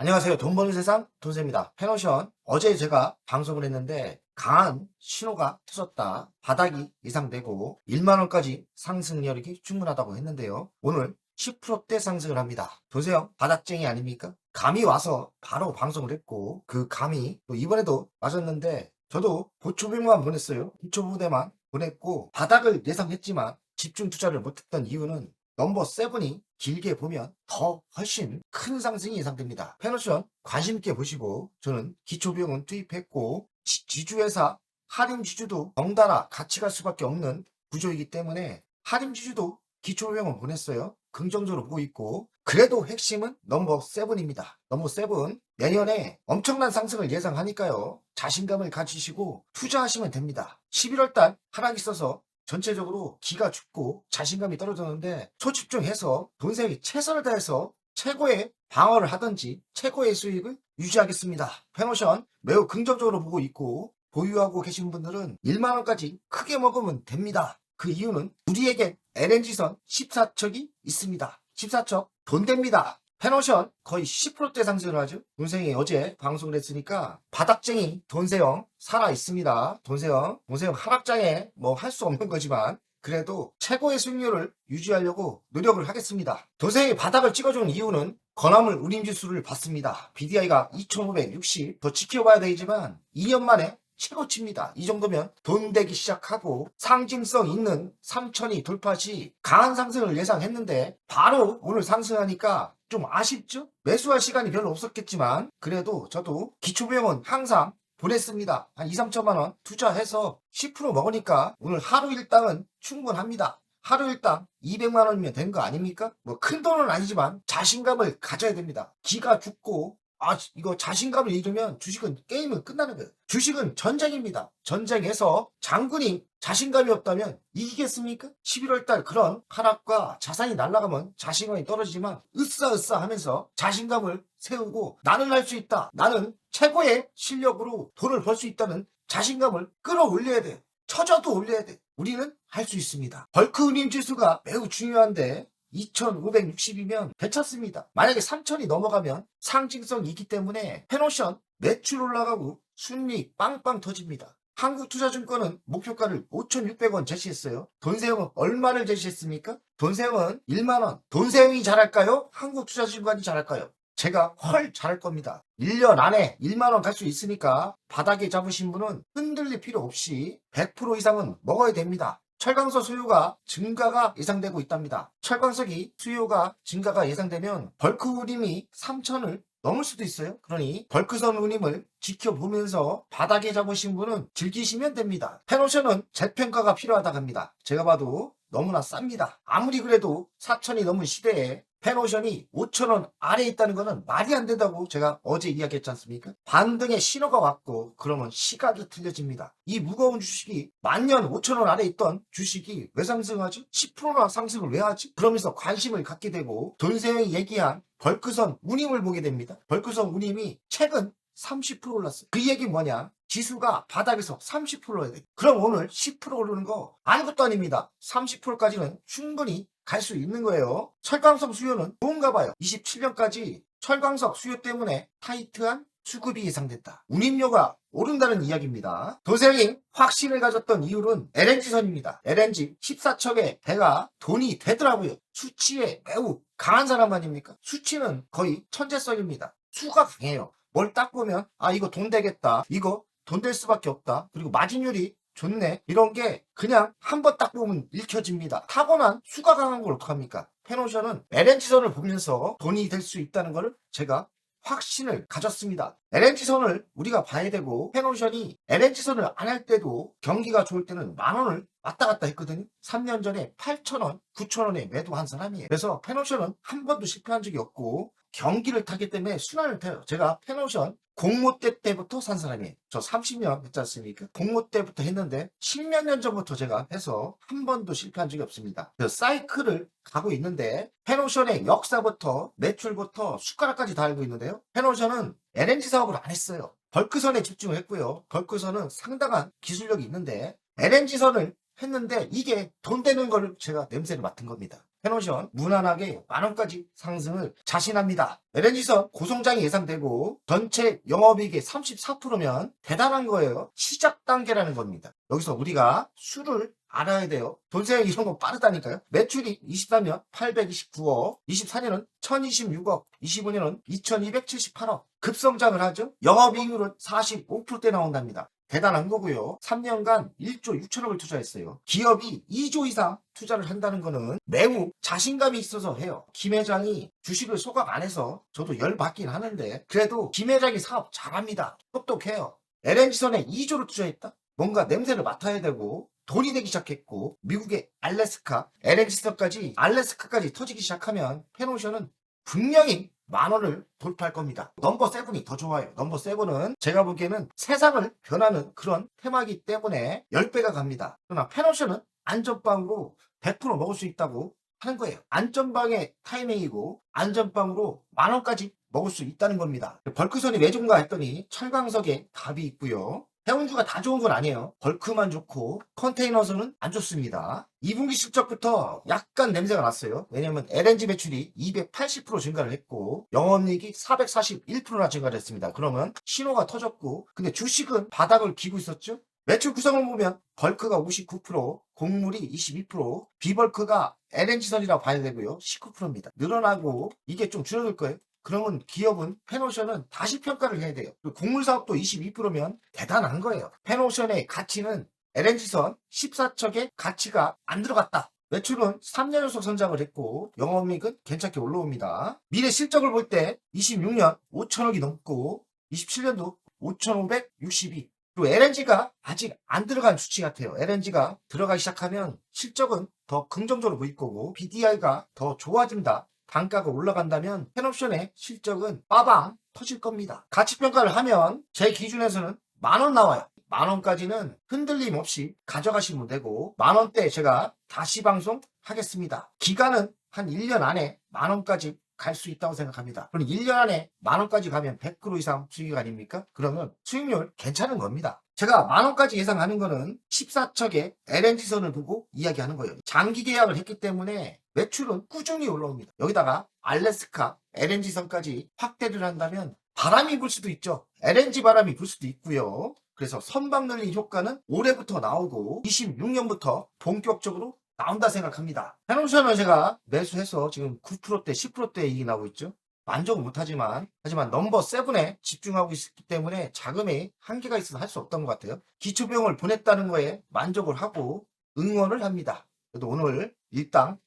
안녕하세요. 돈 버는 세상 돈세입니다. 패노션 어제 제가 방송을 했는데 강한 신호가 터졌다. 바닥이 예상되고 1만원까지 상승 여력이 충분하다고 했는데요. 오늘 10%대 상승을 합니다. 보세요. 바닥쟁이 아닙니까? 감이 와서 바로 방송을 했고 그 감이 또 이번에도 맞았는데 저도 보초병만 보냈어요. 기초부대만 보냈고 바닥을 예상했지만 집중 투자를 못했던 이유는 넘버 세븐이 길게 보면 더 훨씬 큰 상승이 예상됩니다. 패너션 관심 있게 보시고 저는 기초비용은 투입했고 지, 주회사 할인 지주도 덩달아 같이 갈 수밖에 없는 구조이기 때문에 할인 지주도 기초비용을 보냈어요. 긍정적으로 보고 있고 그래도 핵심은 넘버 세븐입니다. 넘버 세븐 내년에 엄청난 상승을 예상하니까요. 자신감을 가지시고 투자하시면 됩니다. 11월달 하락이 있어서 전체적으로 기가 죽고 자신감이 떨어졌는데 초집중해서 돈세이 최선을 다해서 최고의 방어를 하든지 최고의 수익을 유지하겠습니다. 페노션 매우 긍정적으로 보고 있고 보유하고 계신 분들은 1만원까지 크게 먹으면 됩니다. 그 이유는 우리에게 LNG선 14척이 있습니다. 14척 돈 됩니다. 페노션 거의 10%대 상승을 하죠. 돈생이 어제 방송을 했으니까 바닥쟁이 돈세형 살아 있습니다. 돈세형, 돈세형 하락장에 뭐 할 수 없는 거지만 그래도 최고의 수익률을 유지하려고 노력을 하겠습니다. 돈세형이 바닥을 찍어준 이유는 건화물 운임지수를 봤습니다. BDI가 2560, 더 지켜봐야 되지만 2년 만에 최고치입니다. 이 정도면 돈 되기 시작하고 상징성 있는 3천이 돌파 시 강한 상승을 예상했는데 바로 오늘 상승하니까 좀 아쉽죠? 매수할 시간이 별로 없었겠지만 그래도 저도 기초비용은 항상 보냈습니다. 한 2, 3천만 원 투자해서 10% 먹으니까 오늘 하루 일당은 충분합니다. 하루 일당 200만 원이면 된 거 아닙니까? 뭐 큰 돈은 아니지만 자신감을 가져야 됩니다. 기가 죽고 아 이거 자신감을 잃으면 주식은 게임은 끝나는 거예요. 주식은 전쟁입니다. 전쟁에서 장군이 자신감이 없다면 이기겠습니까? 11월 달 그런 하락과 자산이 날아가면 자신감이 떨어지지만 으쌰으쌰 하면서 자신감을 세우고 나는 할 수 있다. 나는 최고의 실력으로 돈을 벌 수 있다는 자신감을 끌어올려야 돼. 처져도 올려야 돼. 우리는 할 수 있습니다. 벌크 운임 지수가 매우 중요한데 2560이면 괜찮습니다. 만약에 3000이 넘어가면 상징성이 있기 때문에 페노션 매출 올라가고 순이익 빵빵 터집니다. 한국투자증권은 목표가를 5,600원 제시했어요. 돈세형은 얼마를 제시했습니까? 돈세형은 1만원. 돈세형이 잘할까요? 한국투자증권이 잘할까요? 제가 헐 잘할 겁니다. 1년 안에 1만원 갈 수 있으니까 바닥에 잡으신 분은 흔들릴 필요 없이 100% 이상은 먹어야 됩니다. 철강석 수요가 증가가 예상되고 있답니다. 철강석이 수요가 증가가 예상되면 벌크 운임이 3천을 넘을 수도 있어요. 그러니 벌크선 운임을 지켜보면서 바닥에 잡으신 분은 즐기시면 됩니다. 페노션은 재평가가 필요하다고 합니다. 제가 봐도 너무나 쌉니다. 아무리 그래도 4천이 넘은 시대에 페노션이 5천원 아래에 있다는 것은 말이 안 된다고 제가 어제 이야기했지 않습니까? 반등의 신호가 왔고 그러면 시각이 틀려집니다. 이 무거운 주식이 만년 5천원 아래에 있던 주식이 왜 상승하지? 10%나 상승을 왜 하지? 그러면서 관심을 갖게 되고 돈세형이 얘기한 벌크선 운임을 보게 됩니다. 벌크선 운임이 최근 30% 올랐어요. 그 얘기 뭐냐? 지수가 바닥에서 30% 올라야 돼. 그럼 오늘 10% 오르는 거 아무것도 아닙니다. 30%까지는 충분히 갈 수 있는 거예요. 철강석 수요는 좋은가 봐요. 27년까지 철강석 수요 때문에 타이트한 수급이 예상됐다. 운임료가 오른다는 이야기입니다. 도세형이 확신을 가졌던 이유는 LNG선입니다. LNG 14척의 배가 돈이 되더라고요. 수치에 매우 강한 사람 아닙니까? 수치는 거의 천재성입니다. 수가 강해요. 뭘 딱 보면 아 이거 돈 되겠다. 이거 돈 될 수밖에 없다. 그리고 마진율이 좋네. 이런 게 그냥 한 번 딱 보면 읽혀집니다. 타고난 수가 강한 걸 어떡합니까? 페노션은 LNG선을 보면서 돈이 될 수 있다는 것을 제가 확신을 가졌습니다. LNG선을 우리가 봐야 되고 페노션이 LNG선을 안 할 때도 경기가 좋을 때는 만 원을 왔다 갔다 했거든요. 3년 전에 8,000원, 9,000원에 매도한 사람이에요. 그래서 페노션은 한 번도 실패한 적이 없고 경기를 타기 때문에 순환을 타요. 제가 페노션 공모 때 때부터 산 사람이에요. 저 30년 했지 않습니까? 공모 때부터 했는데 10몇 년 전부터 제가 해서 한 번도 실패한 적이 없습니다. 그 사이클을 가고 있는데 페노션의 역사부터 매출부터 숟가락까지 다 알고 있는데요. 페노션은 LNG 사업을 안 했어요. 벌크선에 집중을 했고요. 벌크선은 상당한 기술력이 있는데 LNG선을 했는데 이게 돈 되는 걸 제가 냄새를 맡은 겁니다. 페노션 무난하게 만원까지 상승을 자신합니다. LNG선 고성장이 예상되고 전체 영업이익의 34%면 대단한 거예요. 시작 단계라는 겁니다. 여기서 우리가 수를 알아야 돼요. 돈세형 이런 거 빠르다니까요. 매출이 23년 829억, 24년은 1026억, 25년은 2278억. 급성장을 하죠. 영업이익률은 45%대 나온답니다. 대단한 거고요. 3년간 1조 6천억을 투자했어요. 기업이 2조 이상 투자를 한다는 거는 매우 자신감이 있어서 해요. 김 회장이 주식을 소각 안 해서 저도 열받긴 하는데 그래도 김 회장이 사업 잘합니다. 똑똑해요. LNG선에 2조를 투자했다? 뭔가 냄새를 맡아야 되고 돈이 되기 시작했고 미국의 알래스카, LNG선까지 알래스카까지 터지기 시작하면 페노션은 분명히 만 원을 돌파할 겁니다. 넘버 세븐이 더 좋아요. 넘버 세븐은 제가 보기에는 세상을 변하는 그런 테마이기 때문에 10배가 갑니다. 그러나 페노션은 안전빵으로 100% 먹을 수 있다고 하는 거예요. 안전빵의 타이밍이고 안전빵으로 만 원까지 먹을 수 있다는 겁니다. 벌크선이 왜 좋은가 했더니 철강석에 답이 있고요. 해운주가 다 좋은 건 아니에요. 벌크만 좋고 컨테이너선은 안 좋습니다. 2분기 실적부터 약간 냄새가 났어요. 왜냐면 LNG 매출이 280% 증가를 했고 영업이익이 441%나 증가를 했습니다. 그러면 신호가 터졌고 근데 주식은 바닥을 기고 있었죠. 매출 구성을 보면 벌크가 59%, 곡물이 22%, 비벌크가 LNG선이라고 봐야 되고요. 19%입니다. 늘어나고 이게 좀 줄어들 거예요. 그러면 기업은 페노션은 다시 평가를 해야 돼요. 그리고 곡물 사업도 22%면 대단한 거예요. 페노션의 가치는 LNG선 14척의 가치가 안 들어갔다. 매출은 3년 연속 성장을 했고 영업이익은 괜찮게 올라옵니다. 미래 실적을 볼 때 26년 5천억이 넘고 27년도 5,562. 그리고 LNG가 아직 안 들어간 수치 같아요. LNG가 들어가기 시작하면 실적은 더 긍정적으로 보일 거고 BDI가 더 좋아진다. 단가가 올라간다면 펜옵션의 실적은 빠방 터질 겁니다. 가치평가를 하면 제 기준에서는 만 원 나와요. 만 원까지는 흔들림 없이 가져가시면 되고 만 원대 제가 다시 방송 하겠습니다. 기간은 한 1년 안에 만 원까지 갈 수 있다고 생각합니다. 그럼 1년 안에 만 원까지 가면 100% 이상 수익 아닙니까? 그러면 수익률 괜찮은 겁니다. 제가 만 원까지 예상하는 거는 14척의 LNG선을 보고 이야기하는 거예요. 장기 계약을 했기 때문에 매출은 꾸준히 올라옵니다. 여기다가 알래스카 LNG선까지 확대를 한다면 바람이 불 수도 있죠. LNG 바람이 불 수도 있고요. 그래서 선박 늘린 효과는 올해부터 나오고 26년부터 본격적으로 나온다 생각합니다. 페노션을 제가 매수해서 지금 9%대, 10%대 이익이 나오고 있죠. 만족은 못하지만 하지만 넘버 세븐에 집중하고 있기 때문에 자금에 한계가 있어서 할 수 없던 것 같아요. 기초비용을 보냈다는 거에 만족을 하고 응원을 합니다. 그래도 오늘 일당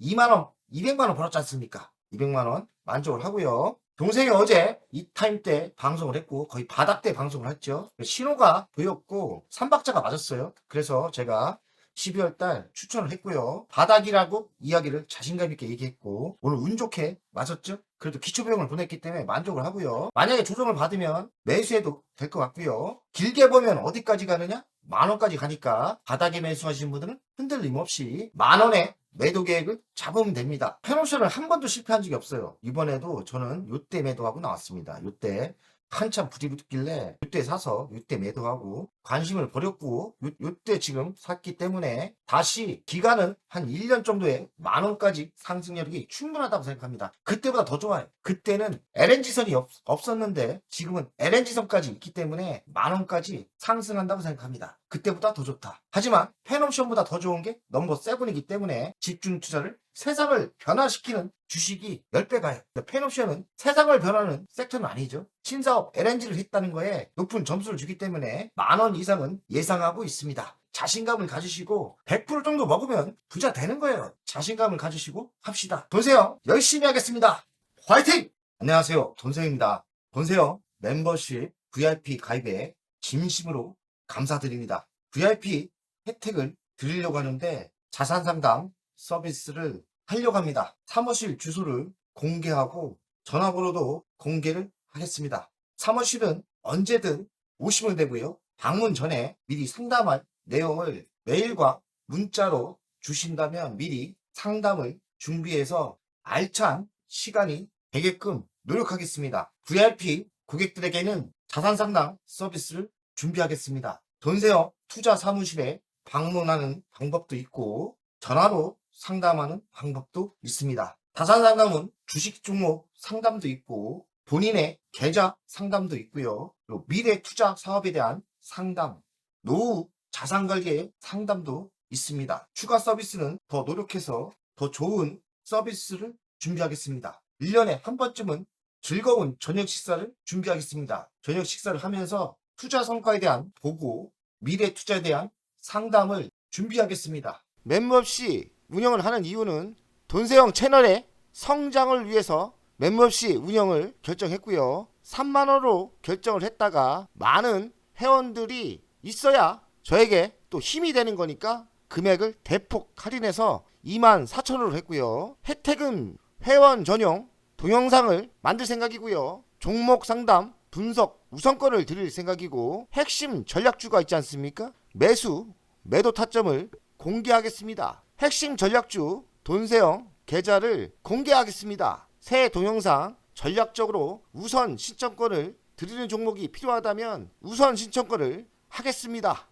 2만원, 200만원 벌었지 않습니까? 200만원 만족을 하고요. 동생이 어제 이 타임 때 방송을 했고 거의 바닥 때 방송을 했죠. 신호가 보였고 삼박자가 맞았어요. 그래서 제가 12월 달 추천을 했고요. 바닥이라고 이야기를 자신감 있게 얘기했고 오늘 운 좋게 맞았죠? 그래도 기초비용을 보냈기 때문에 만족을 하고요. 만약에 조정을 받으면 매수해도 될 것 같고요. 길게 보면 어디까지 가느냐? 만 원까지 가니까 바닥에 매수하시는 분들은 흔들림 없이 만 원에 매도 계획을 잡으면 됩니다. 페노션을 한 번도 실패한 적이 없어요. 이번에도 저는 요때 매도하고 나왔습니다. 요때 한참 부디붙길래 요때 사서 요때 매도하고 관심을 버렸고 요, 요때 지금 샀기 때문에 다시 기간은 한 1년 정도에 만 원까지 상승력이 충분하다고 생각합니다. 그때보다 더 좋아요. 그때는 LNG선이 없, 없었는데 지금은 LNG선까지 있기 때문에 만 원까지 상승한다고 생각합니다. 그때보다 더 좋다. 하지만 펜옵션보다 더 좋은 게 넘버 세븐이기 때문에 집중 투자를 세상을 변화시키는 주식이 10배 가요. 펜옵션은 세상을 변하는 섹터는 아니죠. 신사업 LNG를 했다는 거에 높은 점수를 주기 때문에 만 원 이상은 예상하고 있습니다. 자신감을 가지시고 100% 정도 먹으면 부자 되는 거예요. 자신감을 가지시고 합시다. 돈세요. 열심히 하겠습니다. 화이팅! 안녕하세요. 돈세입니다. 돈세요. 멤버십 VIP 가입에 진심으로 감사드립니다. VIP 혜택을 드리려고 하는데 자산 상담 서비스를 하려고 합니다. 사무실 주소를 공개하고 전화번호도 공개를 하겠습니다. 사무실은 언제든 오시면 되고요. 방문 전에 미리 상담할 내용을 메일과 문자로 주신다면 미리 상담을 준비해서 알찬 시간이 되게끔 노력하겠습니다. VIP 고객들에게는 자산 상담 서비스를 준비하겠습니다. 돈세어 투자 사무실에 방문하는 방법도 있고 전화로 상담하는 방법도 있습니다. 다산 상담은 주식 종목 상담도 있고 본인의 계좌 상담도 있고요. 그리고 미래 투자 사업에 대한 상담, 노후 자산 관리의 상담도 있습니다. 추가 서비스는 더 노력해서 더 좋은 서비스를 준비하겠습니다. 1년에 한 번쯤은 즐거운 저녁 식사를 준비하겠습니다. 저녁 식사를 하면서 투자 성과에 대한 보고, 미래 투자에 대한 상담을 준비하겠습니다. 멤버없이 운영을 하는 이유는 돈세형 채널의 성장을 위해서 멤버없이 운영을 결정했고요. 3만 원으로 결정을 했다가 많은 회원들이 있어야 저에게 또 힘이 되는 거니까 금액을 대폭 할인해서 2만 4천 원으로 했고요. 혜택은 회원 전용 동영상을 만들 생각이고요. 종목 상담 분석 우선권을 드릴 생각이고 핵심 전략주가 있지 않습니까? 매수 매도 타점을 공개하겠습니다. 핵심 전략주 돈세형 계좌를 공개하겠습니다. 새 동영상 전략적으로 우선 신청권을 드리는 종목이 필요하다면 우선 신청권을 하겠습니다.